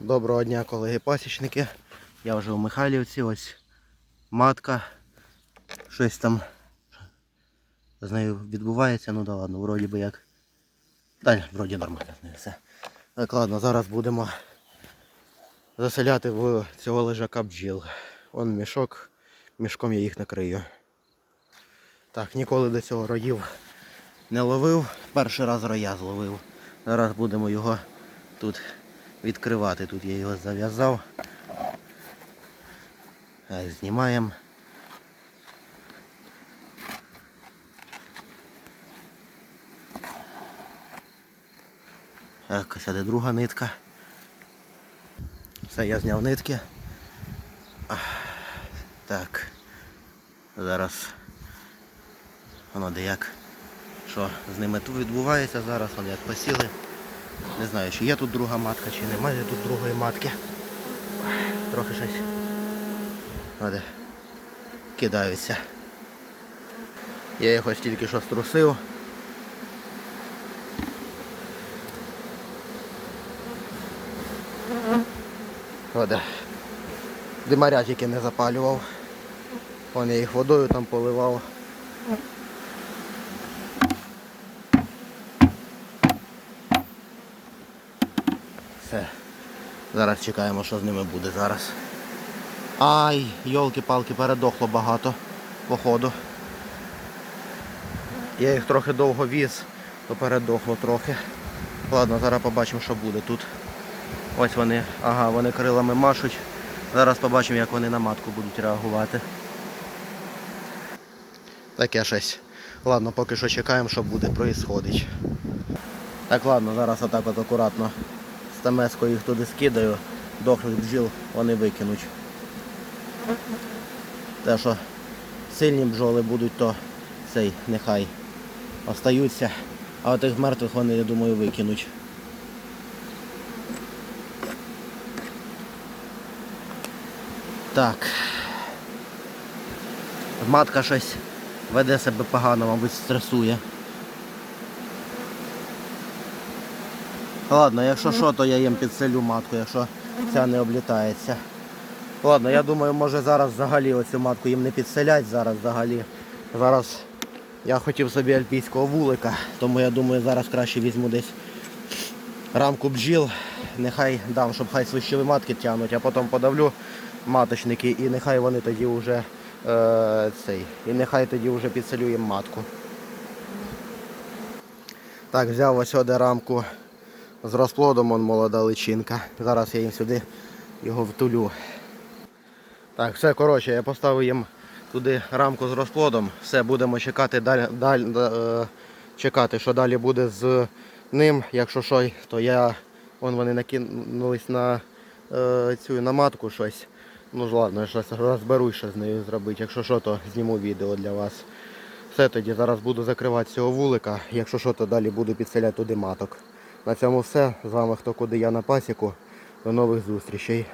Доброго дня, колеги-пасічники. Я вже у Михайлівці, ось матка. Щось там з нею відбувається, ну да ладно, вроді би як. Далі, вроді нормально з нею все. Так, ладно, зараз будемо заселяти в цього лежака бджіл. Он мішок, мішком я їх накрию. Так, ніколи до цього роїв не ловив. Перший раз роя зловив. Зараз будемо його тут відкривати. Тут я його зав'язав. Знімаємо. Так, ось де друга нитка. Все, я зняв нитки. Так. Зараз воно де як. Що з ними тут відбувається зараз, вони як посіли. Не знаю, чи є тут друга матка, чи немає тут другої матки. Трохи щось. Оде. Кидаються. Я їх ось тільки що струсив. Оде. Димаря тільки не запалював. Вон я їх водою там поливав. Все. Зараз чекаємо, що з ними буде зараз. Ай, йолки-палки, передохло багато походу. Я їх трохи довго віз, то передохло трохи. Ладно, зараз побачимо, що буде тут. Ось вони, ага, вони крилами машуть. Зараз побачимо, як вони на матку будуть реагувати. Таке щось. Ладно, поки що чекаємо, що буде проїсходить. Так, ладно, зараз отак от акуратно з тамескою їх туди скидаю, дохлих бджіл вони викинуть. Те, що сильні бджоли будуть, то цей нехай остаються. А от тих мертвих вони, я думаю, викинуть. Так. Матка щось веде себе погано, мабуть, стресує. Ладно, якщо що, то я їм підселю матку, якщо ця не облітається. Ладно, я думаю, може зараз взагалі оцю матку їм не підселять зараз взагалі. Зараз я хотів собі альпійського вулика, тому я думаю, зараз краще візьму десь рамку бджіл, нехай дам, щоб хай свищові матки тягнуть, а потім подавлю маточники і нехай вони тоді вже е, цей. І нехай тоді вже підселю їм матку. Так, взяв ось сюди рамку з розплодом, он молода личинка. Зараз я їм сюди його втулю. Так, все, коротше, я поставив їм туди рамку з розплодом. Все, будемо чекати далі, далі е, чекати, що далі буде з ним. Якщо що, то я вон вони накинулись на е, цю на матку щось. Ну ж ладно, я щось розберусь, що з нею зробити. Якщо що, то зніму відео для вас. Все тоді зараз буду закривати цього вулика. Якщо що, то далі буду підселяти туди маток. На цьому все. З вами хто куди я на пасіку. До нових зустрічей.